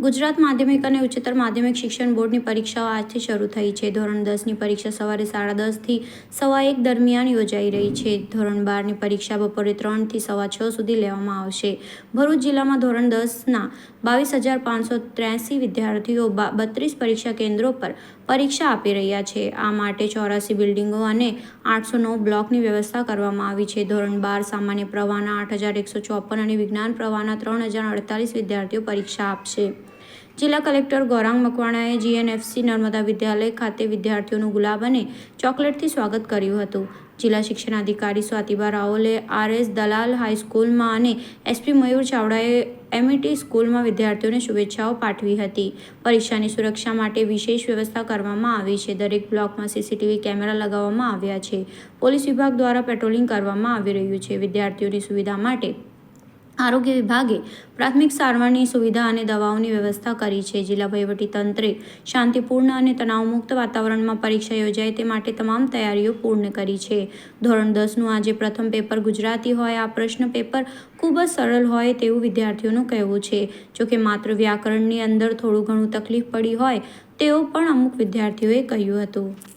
ગુજરાત માધ્યમિક અને ઉચ્ચતર માધ્યમિક શિક્ષણ બોર્ડની પરીક્ષાઓ આજથી શરૂ થઈ છે. ધોરણ દસની પરીક્ષા સવારે સાડા દસથી સવા એક દરમિયાન યોજાઈ રહી છે. ધોરણ બારની પરીક્ષા બપોરે ત્રણથી સવા છ સુધી લેવામાં આવશે. ભરૂચ જિલ્લામાં ધોરણ દસના બાવીસ હજાર પાંચસો ત્ર્યાસી વિદ્યાર્થીઓ બત્રીસ પરીક્ષા કેન્દ્રો પર પરીક્ષા આપી રહ્યા છે. આ માટે ચોરાસી બિલ્ડિંગો અને આઠસો નવ બ્લોકની વ્યવસ્થા કરવામાં આવી છે. ધોરણ બાર સામાન્ય પ્રવાહના આઠ હજાર એકસો ચોપન અને વિજ્ઞાન પ્રવાહના ત્રણ હજાર અડતાલીસ વિદ્યાર્થીઓ પરીક્ષા આપશે. જિલ્લા કલેક્ટર ગૌરાંગ મકવાણાએ જીએનએફસી નર્મદા વિદ્યાલય ખાતે વિદ્યાર્થીઓનું ગુલાબ અને ચોકલેટથી સ્વાગત કર્યું હતું. જિલ્લા શિક્ષણ અધિકારી સ્વાતિબા રાઓલે આરએસ દલાલ હાઈસ્કૂલમાં અને એસપી મયુર ચાવડાએ એમઈટી સ્કૂલમાં વિદ્યાર્થીઓને શુભેચ્છાઓ પાઠવી હતી. પરીક્ષાની સુરક્ષા માટે વિશેષ વ્યવસ્થા કરવામાં આવી છે. દરેક બ્લોકમાં સીસીટીવી કેમેરા લગાવવામાં આવ્યા છે. પોલીસ વિભાગ દ્વારા પેટ્રોલિંગ કરવામાં આવી રહ્યું છે. વિદ્યાર્થીઓની સુવિધા માટે આરોગ્ય વિભાગે પ્રાથમિક સારવારની સુવિધા અને દવાઓની વ્યવસ્થા કરી છે. જિલ્લા તંત્રે શાંતિપૂર્ણ અને તણાવમુક્ત વાતાવરણમાં પરીક્ષા યોજાય તે માટે તમામ તૈયારીઓ પૂર્ણ કરી છે. ધોરણ દસનું આજે પ્રથમ પેપર ગુજરાતી હોય, આ પ્રશ્ન પેપર ખૂબ જ સરળ હોય તેવું વિદ્યાર્થીઓનું કહેવું છે. જોકે માત્ર વ્યાકરણની અંદર થોડું ઘણું તકલીફ પડી હોય તેવું પણ અમુક વિદ્યાર્થીઓએ કહ્યું હતું.